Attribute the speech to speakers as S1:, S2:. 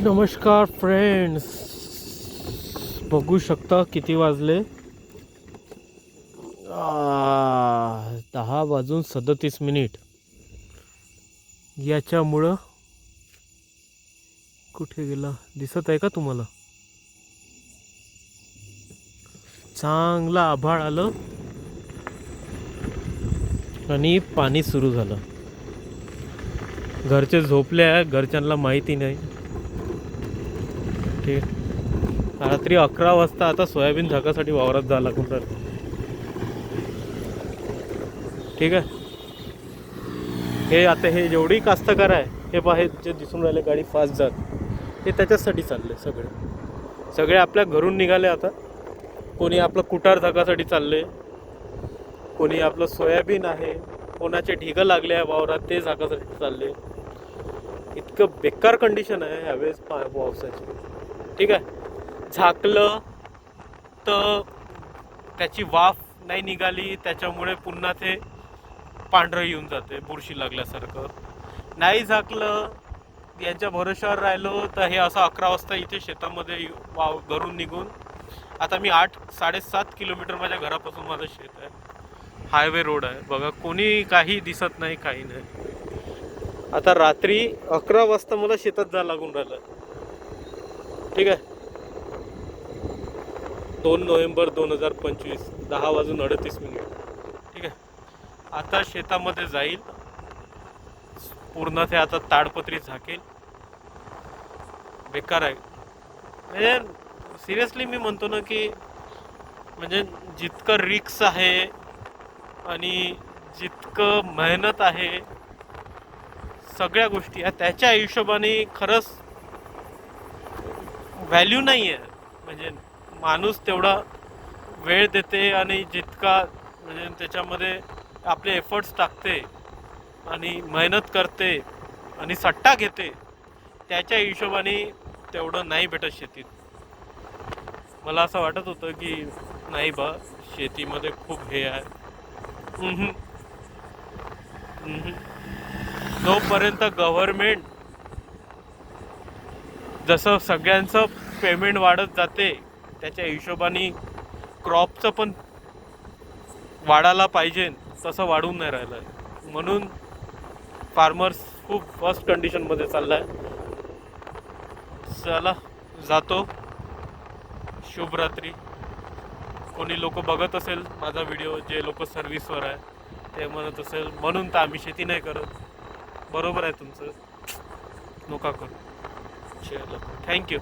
S1: नमस्कार फ्रेंड्स बघू शकता किती वाजले. दहा वाजून सदतीस मिनिट. याच्यामुळं कुठे गेला? दिसत आहे का तुम्हाला? चांगलं आभाळ आलं. आणि पाणी सुरू झालं. घरचे झोपले आहे घरच्यांना माहिती नाही. ठीक रात्री अकरा वाजता आता सोयाबीन झाकासाठी वावरात जावं लागून तर ठीक आहे. हे आता हे जेवढी कास्तकार आहे हे बाहेर जे दिसून राहिले गाडी फास्ट जात. हे त्याच्याचसाठी चालले सगळे. सगळे आपल्या घरून निघाले आता. कोणी आपलं कुटार झाकासाठी चालले कोणी आपलं सोयाबीन आहे. कोणाचे ढिगं लागले आहे वावरात ते झाकासाठी चालले इतकं बेकार कंडिशन आहे ह्यावेळेस पा पावसाची. ठीक आहे? झाकलं तर त्याची वाफ नाही निघाली त्याच्यामुळे पुन्हा ते पांढरं येऊन जाते बुरशी लागल्यासारखं. नाही झाकलं यांच्या भरोशावर राहिलो तर हे असं अकरा वाजता इथे शेतामध्ये येऊ- वाव घरून निघून आता मी आठ साडेसात किलोमीटर माझ्या घरापासून माझं शेत आहे. हायवे रोड आहे. बघा कोणी काही दिसत नाही काही नाही. आता रात्री अकरा वाजता मला शेतात जायला लागून राहिलं. ठीक आहे. दोन नोव्हेंबर दोन हजार पंचवीस दहा वाजून अडतीस मिनिट. ठीक आहे. आता शेतामध्ये जाईल. पूर्ण ते आता ताडपत्री झाकेल. बेकार आहे. म्हणजे सिरियसली मी म्हणतो ना की म्हणजे जितकं रिक्स आहे आणि जितकं मेहनत आहे सगळ्या गोष्टी ह्या त्याच्या हिशोबाने खरंच व्हॅल्यू नाही आहे म्हणजे माणूस तेवढा वेळ देते आणि जितका म्हणजे त्याच्यामध्ये आपले एफर्ट्स टाकते आणि मेहनत करते आणि सट्टा घेते त्याच्या हिशोबाने तेवढं नाही भेटत शेतीत. मला असं वाटत होतं की नाही बा शेतीमध्ये खूप हे आहे. जोपर्यंत गव्हर्मेंट जसं सगळ्यांचं पेमेंट वाढत जाते त्याच्या हिशोबाने क्रॉपचं पण वाढायला पाहिजे तसं वाढून नाही राहिलं आहे म्हणून फार्मर्स खूप फर्स्ट कंडिशनमध्ये चालला आहे चला जातो. शुभरात्री कोणी लोक बघत असेल माझा व्हिडिओ जे लोक सर्व्हिसवर आहे ते म्हणत असेल म्हणून तर आम्ही शेती नाही करत. बरोबर आहे तुमचं. नका करू. चलो थँक्यू